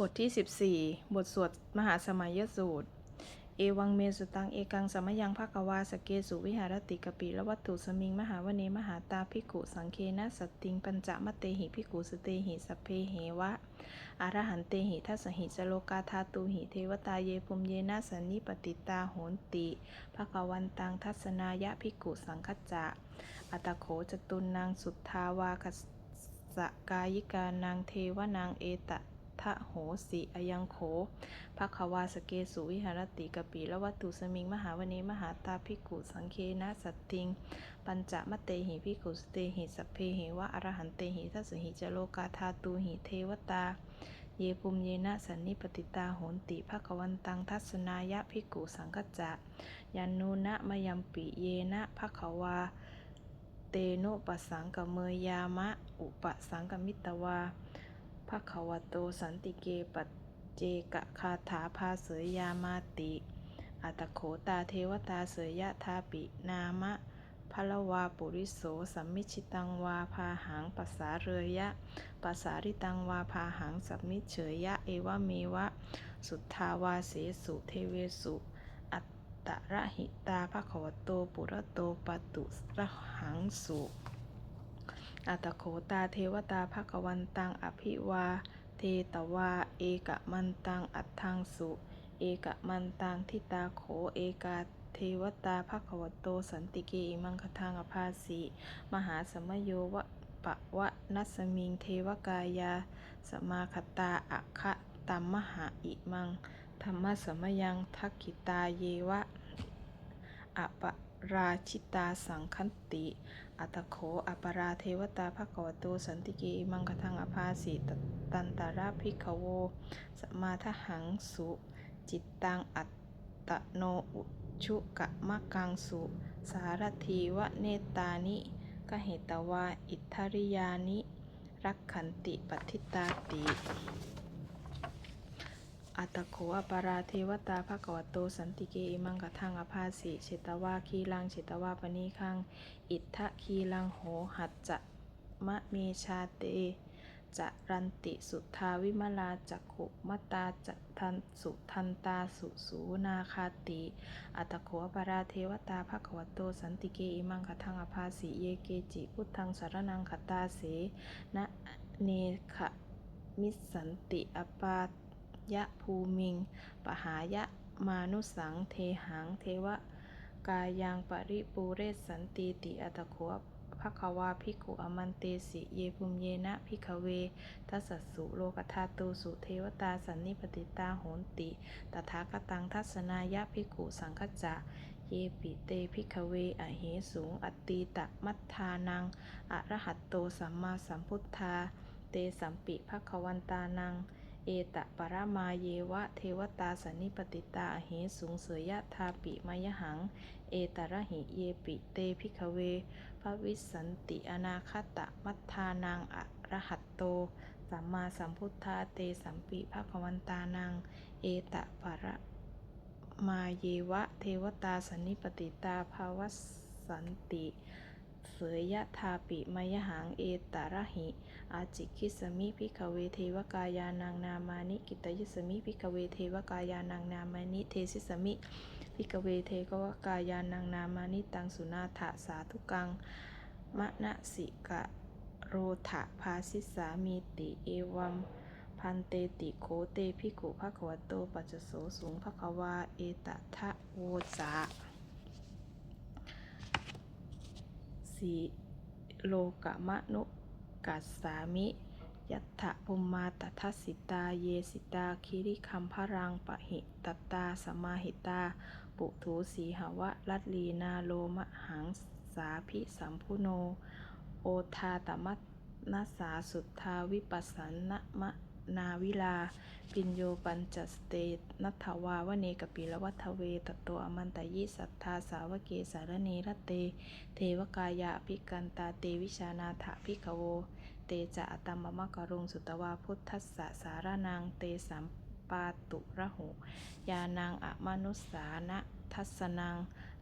บทที่ 14 บทสวดมหาสมัยสูตร เอวังเมสุตัง เอกังสมยังภะกวาสเกสุวิหารติกปิละวัตถุสมิง มหาวเนมหาตาภิกขุสังเคนะสตติง ปัญจมเตหิภิกขุสเตหิสพเพเหวะอารหันเตหิทัสหิจโลกาธาตุหิเทวตาเยภูมเยนะสันนิปติตาโหนติภะกวันตังทัศนายะภิกขุสังคจะอัตโขจตุนนางสุทธาวาคสกายิกานางเทวนางเอตะ ทะโหสิอยังโขภควาสเกสุวิหารติกปีละวัตถุสมิง มหาวเนมหาตาภิกขุสังเคนะสัตติง ปัญจมเตหิภิกขุสเตหิสัพเพหิวะอรหันเตหิทัสหิจโลกาธาตูหิเทวตาเยปุมเยนะสันนิปติตาโหนติภควันตังทัศนายะภิกขุสังคจะยันนูนะมยัมปิเยนะภควา เตโนปสังกเมยามะ อุปสังกมิตวา ภะคะวะโตสันติเกปัจเจกะคาถาภาเสยยามาติ อัตโขตาเทวตาเสยยะทาปินามะพละวาปุริโสสัมมิชิตังวาพาหังปัสสาเรยะปัสสาริตังวาพาหังสัมมิเฉยยะเอวะเมวะ สุทธาวาเสสุเทเวสุ อัตตระหิตาภะคะวะโตปุระโตปตุระหังสุ อัตโขตาเทวตาภควันตังอภิวา เทตวา เอกะมันตังอัตถังสุ เอกะมันตังทิตาโขเอกาเทวตาภควโตสันติเกอิมังคทังอภาสีมหาสมโยวะปะวะนัสมิงเทวกายา สมาคตาอะคะตัมมหาอิมัง ธรรมสมยังทักขิตาเยวะอปราชิตาสังคันติ อัตโขอปราเทวตาภควโตสันติกอิมังคทังอภาสิตตันตาราภิกขโวสมาทหังสุจิตตังอัตตโนอุชุกะมะกังสุ สารทีวะเนตานิกเหตวา อิทธริยานิ รักขันติปฏิตาติ อัตโขอปาราเทวตาภะกวโตสันติเกอิมังกทังอภาสิเชตวาคีลังเชตวาปณีคัง อิทธะคีลังโหหัจจะมะเมชาเตจะรันติสุทาวิมลาจักขุมตาจะทันสุทันตาสุสูนาคาติ อัตโขอปาราเทวตาภะกวโตสันติเกอิมังกทังอภาสิเยเกจิพุทธังสารนังคตาเสนะเนขะมิสสันติอปา ยะภูมิง ปหายะมานุสังเทหังเทวะ กายังปริปูเรศสันติติอัตโขภควาภิกขุอมันเตสิ เยภูมิเยนะภิกเว ทัสสสุโลกธาตุสุเทวตาสันนิปติตาโหนติตถาคตังทัศนายะภิกขุสังคจะเยปิเตภิกเวอเหสูงอตตีตะมัทธานัง อรหัตโตสัมมาสัมพุทธา เตสัมปิภควันตานัง เอตะปรมาเยวะเทวตาสันนิปติตาเหสูงเสยยะทาปิมยหัง เอตระหิเยปิเตภิกเวพระวิสันติอนาคตะมัทธานังอรหัตโต สัมมาสัมพุทธาเตสัมปิภควันตานังเอตะปรมาเยวะเทวตาสันนิปติตาภาวสันติ เสยยะทาปิมยหังเอตระหิ อาจิคิสมิพิกเวเทวกายานังนามานิกิตยิสมิพิกเวเทวกายานังนามานิเทสิสมิพิกเวเทกวกายานังนามานิตังสุนาถะสาธุกังมะนะสิกะโรถะภาสิสามีติเอวัมพันเตติโคเตพิกุภควโตปัจจโสสูงภควาเอตทะโวจา สีโลกะมะนุกัสสามิยัตถภุมมาตทัสสิตาเยสิตาคิริคัมพรังปะหิตตาสมาหิตา ปุถูสีหวะลัดลีนาโลมะหังสาพิสัมพุโน โอทาตมัตนาสาสุทธาวิปัสสันนะมะ นาวิลา ปิญโยปัญจสเตนัทวาวเนกปิลวัทเวตโตอมันตยิสัทธาสาวเกสารเนรเต เทวกายะภิกันตาเตวิชานาถาภิกขโว เตจะอัตตมมะกรุงสุตวาพุทธัสสะสารนังเตสัมปาตุระหุยานังอมนุสานะทัสนัง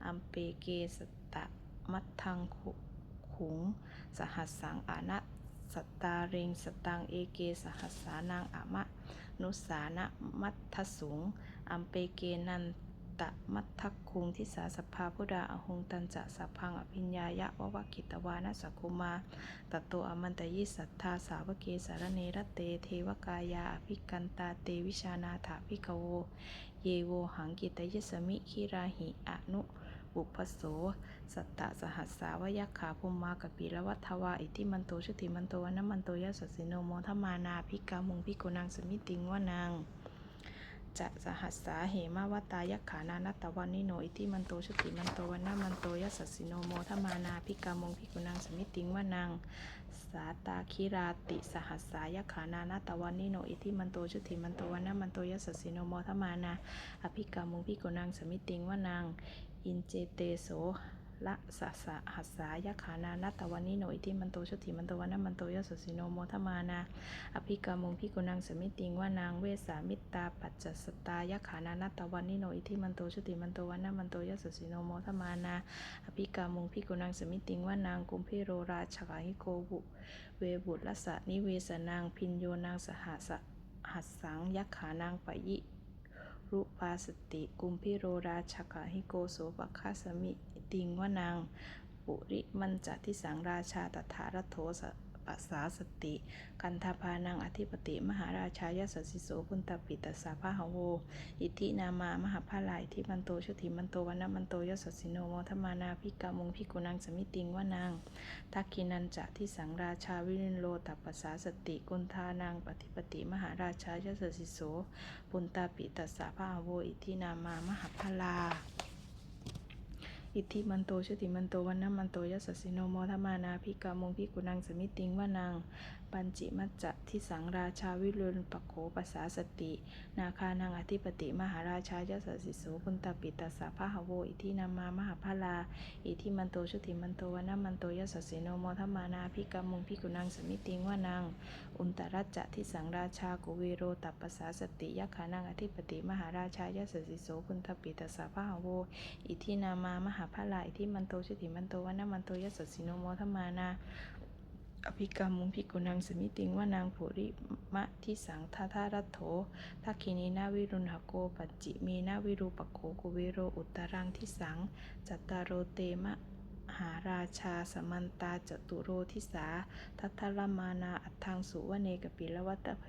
อัมเปเกสตะมัททังขุขุงสหัสสังอานะ สตตาริงสตังเอเกสหัสสานังอะมะ นุสานะมัทสุงอัมเปเกนันตะมัทคุงทิสาสภาพุดาอหงตันจะสัพพังอภิญญายะวะวะกิตวานะสกุมาตตโตอมันตยิสัทธาสาวเกสารเนรเตเทวกายาอภิกันตาเตวิชานาถาภิกโว เยโวหังกิตยสมิคิราหิอนุ บุพโส สัตตะสหัสสาวยักขาภุมากปีละวัฏวาอิทิมันโตชุติมันโตวันนมันโตยะสสสิโนโมทมานาภิกามุงภิกุนังสมิติงวานางจะสหัสสาเหมาวตายักขานานัตตวันนิโนอิทิมันโตชุติมันโตวันนมันโตยะสสสิโนโมทมานาภิกามุงภิกุนังสมิติงวานางสาตาคิราติสหัสสายักขานานัตตวันนิโนอิทิมันโตชุติมันโตวันนมันโตยะสสสิโนโมทมานาอภิกามุงภิกุนังสมิติงวานาง อินเจเตโสละสะสะหัสสายะขานานัตตวันนิโนอิทิมันโตชุติมันโตวันนะมันโตยสสสิโนโมทมานา อภิกามุงพิกุนังสมิติงว่านางเวสามิตาปัจจสตายะขานานัตตวันนิโนอิทิมันโตชุติมันโตวันนะมันโตยสสสิโนโมทมานา อภิกามุงพิกุนังสมิติงว่านางกุมพิโรราชกาหิโกบุเวบุตรสะนิเวสนางพินโยนางสหัสหัสสังยักขานางปะยิ รุปาสติกุมพิโรราชกะหิโกโสปคาสมิติงวานางปุริมันจะทิสังราชาตถารัตโทส ปัสสาสติ กันทพานังอธิปติ มหาราชายสสสิโสพุนตปิตัสสาพะหโว อิทินามามหาภาลายที่มันโตชุติมันโตวันนะมันโตยสสสิโนโมทมานาพิกามุงพิกุนังสมิติงวานางทักขินันจะที่สังราชาวิรินโลตัปปสาสติ กุณธานางปฏิปติมหาราชายสสสิโสปุนตาปิตัสสะพะโว อิทินามามหาพลา อิทธิมันโตชติมันโตวันนะมันโตยัสสิโนโมทมานาภิกามุงพิกุนังสมิติงวานัง ปัญจิมัจจะที่สังราชาวิรุณปโขปัสสาสติ นาคานังอธิปติมหาราชายสสสิโสปุนตาปิตัสสะพะโว อิทินามามหาพลา อิทิมันโตชุติมันโตวนนะมันโตยสสิโนโมทมานาภิกามงพิกุนังสมิติงวานัง อุนตรัจจะที่สังราชากุเวโรตัปปสาสติยักขานังอธิปติมหาราชายสสสิโสปุนตปิตัสสะพะโว อิทินามามหาพลา อิทิมันโตชุติมันโตวนนะมันโตยสสิโนโมทมานา อภิกรรมุงพิกุนังสมิติงว่านางปุริมะที่สังทาทารัตโถทักขินีนาวิรุณหโกปัจจิมีนาวิรูปโขกุเวโรอุตรังที่สัง จัตตารโรเตมะหาราชาสมันตาจตุโรทิสา ทัทธลมานาอัตถังสุวเนกปิลวัตเพ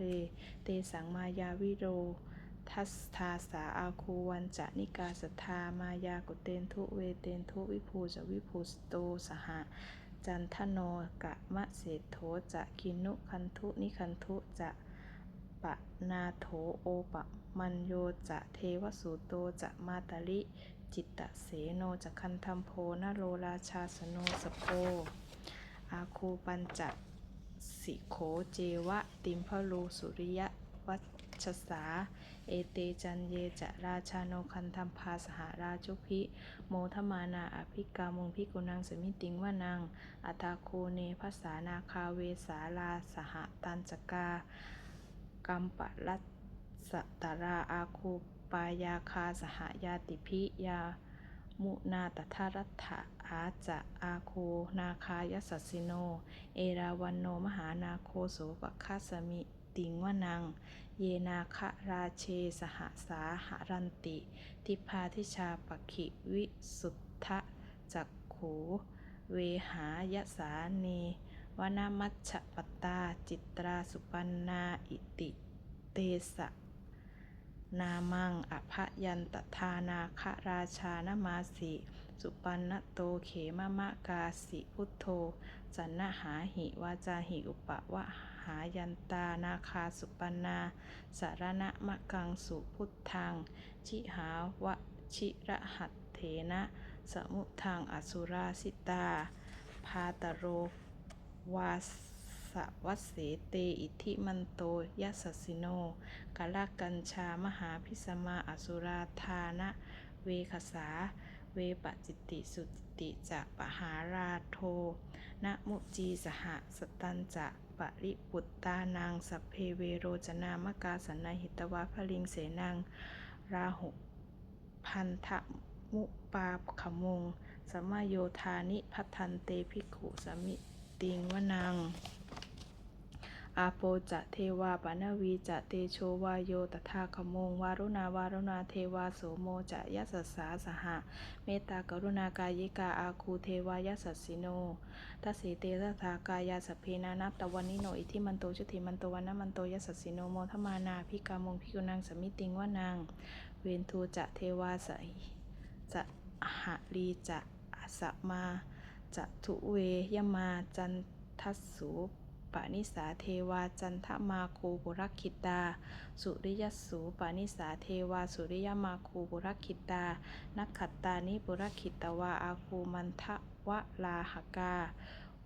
เตสังมายาวิโร ทัสทาสาอาคูวันจะนิกาสทามายากุเตนทุเวเตนทุวิภูจะวิภูสโตสหะ จันทโนกะมะเศรษโถจะกินุคันทุนิคันทุจะปะนาโถโอปะมัญโยจะเทวสูโตจะมาตาลิจิตตะเสโนจะคันทัมโพนโรราชาสโนสโพอาคูปัญจสิโขเจวะติมพะโลสุริยะวั ชสา เอเตจันเยจะราชาโนคันทัมพาสหราชุพิ โมทมานาอภิกามุงพิกุนังสมิติงวานัง อัตาโคเนภาษานาคาเวสาลาสหตันจกา กัมปะรัสสตราอาคูปายาคาสหายาติพิยามุนาตถารัตถะอาจะอาโคนาคายสัสสิโน เอราวันโนมหานาโคโสปคาสมิ ติงวานัง เยนาคะราเชสหสาหารันติ ทิพาทิชาปขิวิสุทธะจักขูเวหายสาเนวนามัชปตตาจิตราสุปันนาอิติ เตสะนามังอภยันตทานาคราชานมาสิ สุปันนโตเขมะมะกาสิพุทโธ จันนหาหิวาจาหิอุปะวะห หายันตานาคาสุปันาสารณะมะกังสุพุทธัง ชิหาวะชิระหัตเถนะสมุทังอสุราสิตา พาตโรวาสวัสเสเตอิทิมันโตยัสสสิโนกาลกัญชามหาพิสมาอสุราธานะ เวคสา เวปจิตติสุจิติจะปหาราโทนะมุจีสหสตันจะปริปุตตานางสัพเพเวโรจนามกาสนาหิตวาพลิงเสนางราหุพันธมุปาขมงสมโยธานิพัทันเตภิกขุสมิติงวนัง อาโปจะเทวาปานวีจะเตโชวาโยตถาคโมงวารุณาวารุณาเทวาโสโมจะยัสสสาสหะ เมตตากรุณากายิกาอาคูเทวายัสสิโนทัสสีเตทัทากายาสพเพนานัตตวันนิโนอิทิมันโตชุติมันโตวันนมันโตยัสสิโนโมทมานาพิกามงพิกุนังสมิติงวานางเวนทูจะเทวาสหิจะหะลีจะอสมาจะทุเวยมาจันทัสสุ ปานิสาเทวาจันทมาคูบุรักขิตา สุริยสูปานิสาเทวาสุริยมาคูบุรักขิตา นักขัตตานิบุรักขิตวาอาคูมันทะวะลาหกา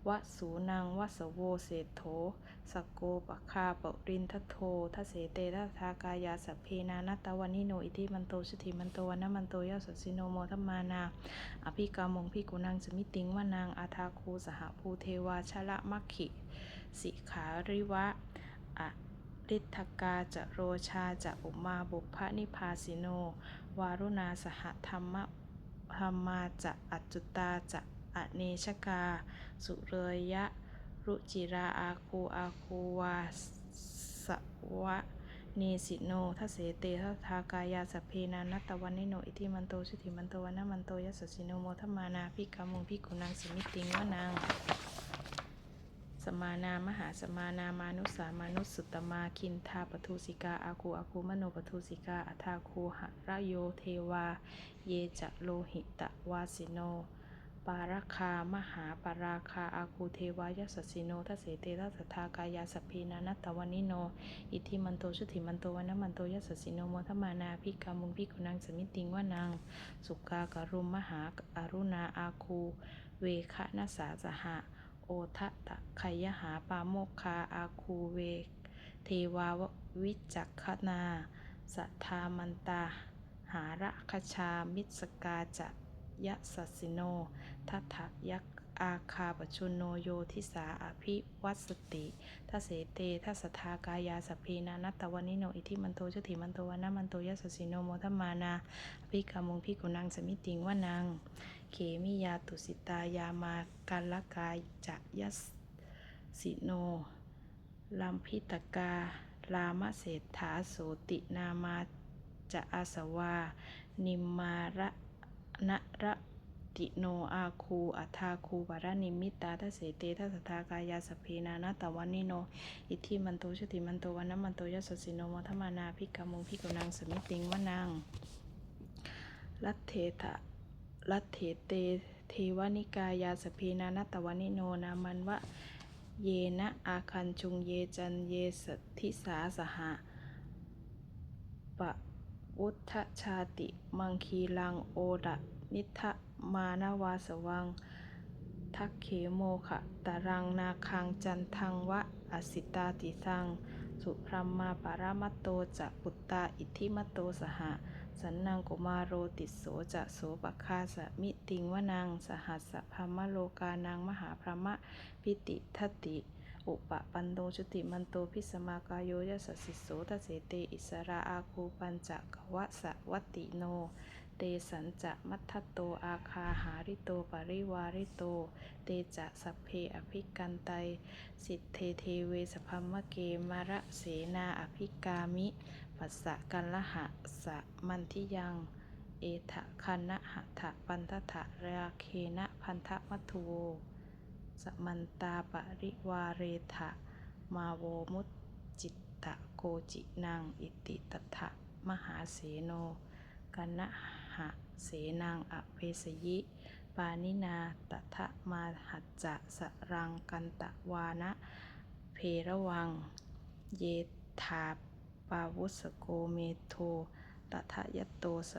วะสูนังวะสโวเศธโธสโกปะคาปรินทโททเสเตทัทากายาสเพนานัตตวันนิโนอิทิมันโตชุติมันโตวันนมันโตยสสิโนโมทัมมานา อภิกามงพิกุนังสมิติงวานางอาทาคูสหภูเทวาชละมัคคิ สิขาริวะอริทกาจะโรชาจะอุมาบุพนิพาสิโน วารุณาสหธรรมะธรรมาจะอัจจุตาจะอเนชกา สุเรยะ รุจิราอาคูอาคูวาสวะเนสิโนทัเสเตทัทากายาสพเพนานัตวันนิโน อิทิมันโตชุติมันโตวันนมันโตยัสสิโนโมทมานาพิกามุงพิกุนังสมิติงวนาง สมานามหาสมานามานุสามานุสสุตมาคินทาปทุสิกาอาคูอาคูมโนปทุสิกาอัทาคูหะระโยเทวา เยจะโลหิตะวาสิโน ปาราคามหาปาราคาอาคูเทวายสสสิโนทัสเสเตทัสทากายาสพเพนานัตวันนิโน อิทิมันโตชุติมันโตวันมันโตยสสสิโนโมทมานาพิกามุงพิกุนังสมิติงวานางสุกากรุมมหาอารุณาอาคู เวคะนัสสาสหะ โอทะตะไคยหาปาโมคาอาคูเว เทวาวิจักขนาสัทธามันตา หาระคชามิสกาจะยะสัสสิโน ทัตถยักอาคาปชุนโนโยทิสาอภิวัสติทัเสเตทัสทากายาสพเพนานัตตวันิโนอิทิมันโตชติมันโตวนามันโตยะสัสสิโนโมทมานาภิกามุงพิกุนังสมิติงวานัง เขมิยาตุสิตายามากัลกายจะยัสสิโนลัมพิตกาลามเศรษฐาโสตินามาจะอาสวา นิมมาระนะระติโนอาคูอัทาคูบารานิมิตาทัเสเตทัสทากายาสเพนานาตวันนิโน อิทิมันโตชติมันโตวันนมันโตยัสสสิโนโมทมานาพิกามุงพิกุนังสมิติงวนังลัทเทถะ ลัทเถเตเทวนิกายาสพเพนานตวนิโนนามันวะเยนะอาคันจุงเยจันเยสทิสาสหะปะวุฒชาติมังคีลังโอดะนิทะมานาวาสวัง ทักเขโมขะตารังนาคังจันทังวะอสิตาติสัง สุพรมมาปารามัตโตจะปุตตาอิทิมัตโตสหะ สันนังกุมารโรติโสจะโสปคาสมิติงวนังสหัสสะพมโลกานังมหาพระมะพิติทติอุปปันโดชุติมันโตพิสมากายโยยสสสิโสทเสเตอิสราอาคูปัญจกวะสะวัตติโน เตสันจะมัทธโตอาคาหาริโตปริวาริโต เตจะสัพเพอภิกันไต สิทเทเทเวสพัมมะเกมระเสนาอภิกามิ ปัสสะกันละหะสะมันทิยัง เอทะคันนะหะทะปันทะทะราเคนะพันธมัทุโวสมันตาปริวาเรทะมาโวมุตจิตตะโกจินังอิติตถะมหาเสโนกันนะหะเสนังอเพสยิ ปานินาตถะมาหัจจะสรังกันตะวานะ เพระวัง เยธา ปาวุสโกเมโทตถะยตโตส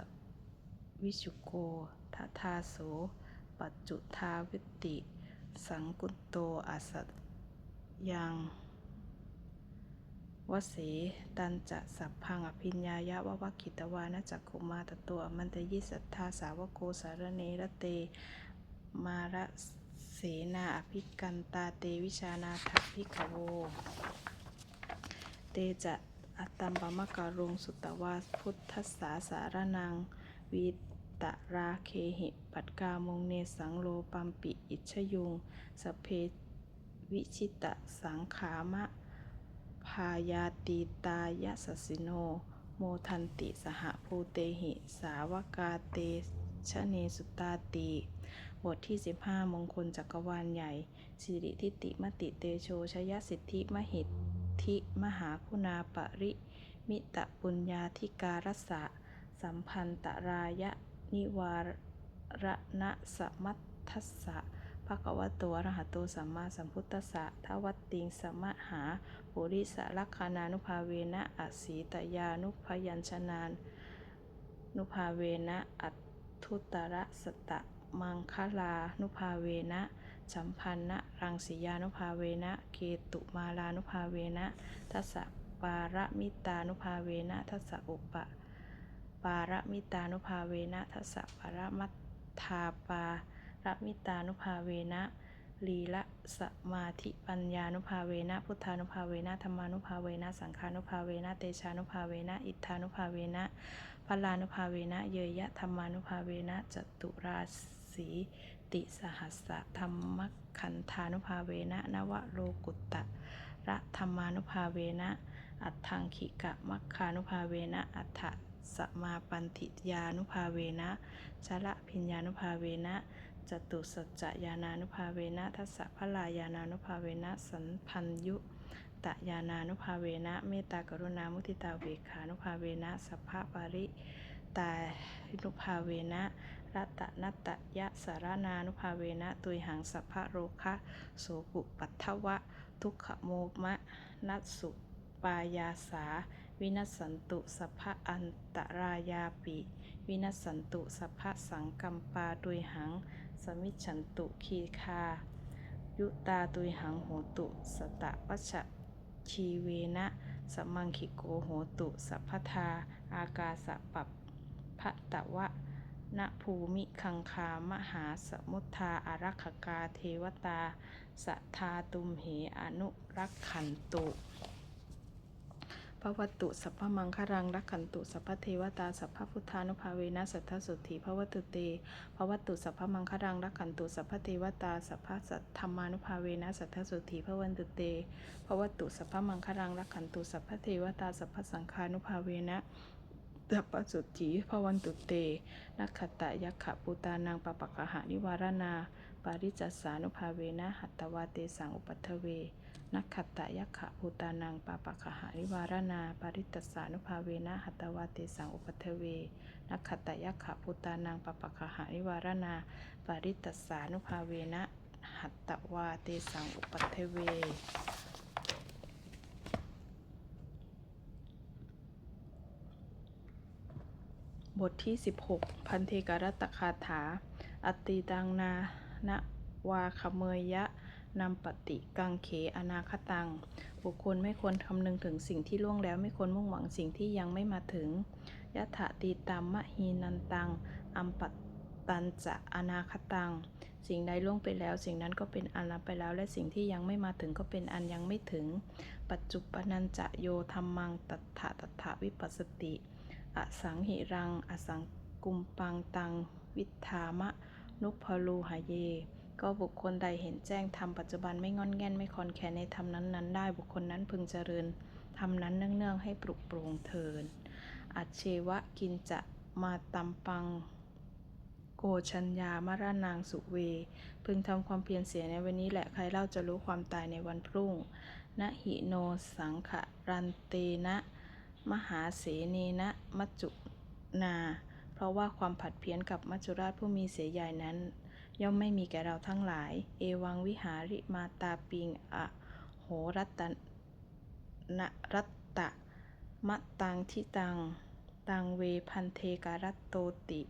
วิชุโกททาโส ปัจจุทาวิติ สังกุตโตอาสัตยังวเสตันจะสัพพังอภิญญายะวะวะกิตวานะจักขุมาตโตอมันตยิสัทธาสาวโกสารเนระเต มาระเสนาอภิกันตาเตวิชานาถพิกโว เตจะ อัตตัมปมะการงสุตตวาพุทธัสสาสารนังวีตราเคหิปัตกามงเนสังโลปัมปิอิชยุงสเพวิชิตะสังขามะพายาตีตายสสสิโน โมทันติสหภูเตหิ สาวกาเตชะเนสุตาติบทที่ 15 มงคลจักรวาลใหญ่ สิริทิติมติเตโชชยสิทธิมหิท ธิมหาคุณาปริมิตะปุญญาธิการสะ สัมพันตรายะนิวารณะสมัทัสสะภะคะวะโตอะระหะโตสัมมาสัมพุทธัสสะทวัตติงสมะหาปุริสลักขานานุภาเวนะอัสสีตยานุพยัญชนาน นุภาเวนะอัตทุตระสตะ มังคลานุภาเวนะสัมพันนะรังสียานุภาเวนะเกตุมาลานุภาเวนะทัสปารมิตานุภาเวนะทัสอุปะปารมิตานุภาเวนะทัสปารมัตถาปารมิตานุภาเวนะลีละสมาธิปัญญานุภาเวนะพุทธานุภาเวนะธรรมานุภาเวนะสังฆานุภาเวนะเตชานุภาเวนะอิทธานุภาเวนะพลานุภาเวนะเยยะธรรมานุภาเวนะจตุราสี ติสหัสสะธรรมขันธานุภาเวนะนวโลกุตตะระธรรมานุภาเวนะ อัตถังขิกะมัคคานุภาเวนะ อัฏฐสมาปันติยานุภาเวนะชละพิญญานุภาเวนะจตุสัจจยานานุภาเวนะทัสสะพลายานานุภาเวนะสันพันยุตยานานุภาเวนะเมตตากรุณามุทิตาเวขานุภาเวนะสัพพะปาริตานุภาเวนะ รัตนัตยะสารนานุภาเวนะตุยหังสัพพะโรคะโสกุปัททวะ ทุกขโมมะ นัสสุปายาสา วินัสสันตุสัพพะอันตรายาปิ วินัสสันตุสัพพะสังกัมปาตุยหัง สมิฉันตุคีคา ยุตาตุยหังโหตุสตะวัชชีเวนะสมังคิโกโหตุสัพพทา อากาสะปัปพะตะวะ ณภูมิคังคามหาสมุทธาอารักขกาเทวตาสัทธาตุมเหอนุรักขันตุพระวัตุสัพพมังครังรักขันตุสัพพเทวตาสัพพพุทธานุภาเวนะสัทธสุธิพระวัตุเตพระวัตุสัพพมังครังรักขันตุสัพพเทวตาสัพพสัทธรรมานุภาเวนะสัทธสุธิพระวันตุเตพระวัตุสัพพมังครังรักขันตุสัพพเทวตาสัพพสังฆานุภาเวนะ สัสุทธิพวันตุเต นักขตะยักขะปุตานังปปะกะหานิวารนาปาริจัสสานุภาเวนะหัตตวาเตสังอุปัทเว นักขตะยักขะภูตานังปปะคะหานิวารนาปาริตตสานุภาเวนะหัตตวาเตสังอุปัทเว นักขตะยักขะภูตานังปปะคะหานิวารนาปาริตตสานุภาเวนะหัตตวาเตสังอุปัทเว บทที่ 16 พันเทกรัตคาถา อติตังนานะวาคเมยยะนำปฏิกังเขอนาคตัง บุคคลไม่ควรคำนึงถึงสิ่งที่ล่วงแล้วไม่ควรมุ่งหวังสิ่งที่ยังไม่มาถึงยะถะตีตามมะฮีนันตัง อัมปัตตันจะอนาคตัง สิ่งใดล่วงไปแล้ว สิ่งนั้นก็เป็นอันลับไปแล้ว และสิ่งที่ยังไม่มาถึงก็เป็นอันยังไม่ถึง ปัจจุปนันจะโยธรรมังตัฏฐะตัฏฐะวิปัสสติ อสังหิรัง อสังกุมปังตัง วิธามะ นุพลูหะเย ก็บุคคลใดเห็นแจ้งธรรมปัจจุบันไม่งอนแง่นไม่คอนแคนในธรรมนั้นๆ ได้บุคคลนั้นพึงเจริญธรรมนั้นเนื่องๆให้ปลุกปลงเทินอัจเชวะกินจะมาตัมปังโกชัญญามรานางสุเว พึงทำความเพียรเสียในวันนี้แหละใครเล่าจะรู้ความตายในวันพรุ่งนะหิโนสังขรันเตนะ มหาเสเนนะมัจจุนา เพราะว่าความผัดเพี้ยนกับมัจจุราชผู้มีเสียใหญ่นั้น ย่อมไม่มีแก่เราทั้งหลาย เอวังวิหาริมาตาปิงอะโหรัตนรัตตะมะตังทิตัง ตังเวพันเทการัตโตติ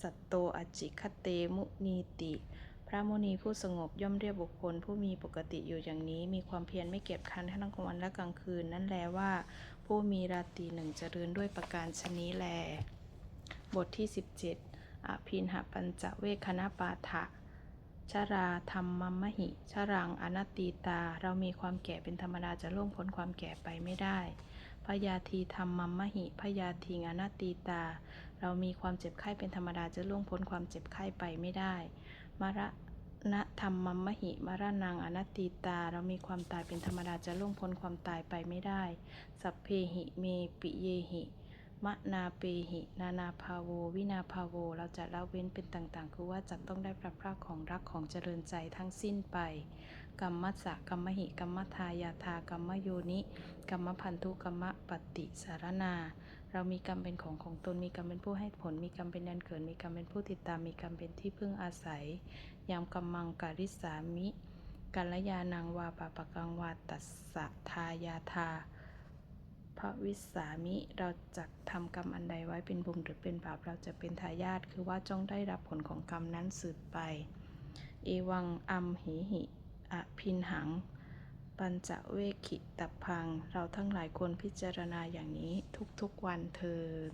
สัตโตอจิคเตมุนีติพระมุนีผู้สงบย่อมเรียกบุคคลผู้มีปกติอยู่อย่างนี้ มีความเพียรไม่เก็บคันทั้งกลางวันและกลางคืน นั่นแลว่า ผู้มีราตีหนึ่งเจริญด้วยประการชนี้แล บทที่ 17 อภินหปัญจเวคคณปาฐะชราธรรมมหิ ชรังอนัตตีตา เรามีความแก่เป็นธรรมดาจะล่วงพ้นความแก่ไปไม่ได้ พยาธีธรรมมมหิ พยาธีอนัตตีตา เรามีความเจ็บไข้เป็นธรรมดาจะล่วงพ้นความเจ็บไข้ไปไม่ได้ มระ นะธรรมมัมมหิมรณังอนัตติตา เรามีความตายเป็นธรรมดาจะล่วงพ้นความตายไปไม่ได้ สัพเพหิเมปิเยหิมะนาเปหิ นานาภาโว วินาภาโว เราจะละเว้นเป็นต่างๆ คือว่าจะต้องได้พลัดพรากของรักของเจริญใจทั้งสิ้นไป กรรมัสสะกรรมหิกรรมทายาทากรรมโยนิกรรมพันธุกรรมปฏิสารนา เรามีกรรมเป็นของของตน มีกรรมเป็นผู้ให้ผล มีกรรมเป็นแดนเกิด มีกรรมเป็นผู้ติดตาม มีกรรมเป็นที่พึ่งอาศัย ยามกัมมังการิสามิกัลยานังวาปะปะกังวาตัสสะทายาทาพระวิสามิเราจะทำกรรมอันใดไว้เป็นบุญหรือเป็นบาปเราจะเป็นทายาทคือว่าจ้องได้รับผลของกรรมนั้นสืบไป เอวังอัมหิหิอภินหัง ปัญจเวคิตพัง เราทั้งหลายควรพิจารณาอย่างนี้ทุกๆวันเทิน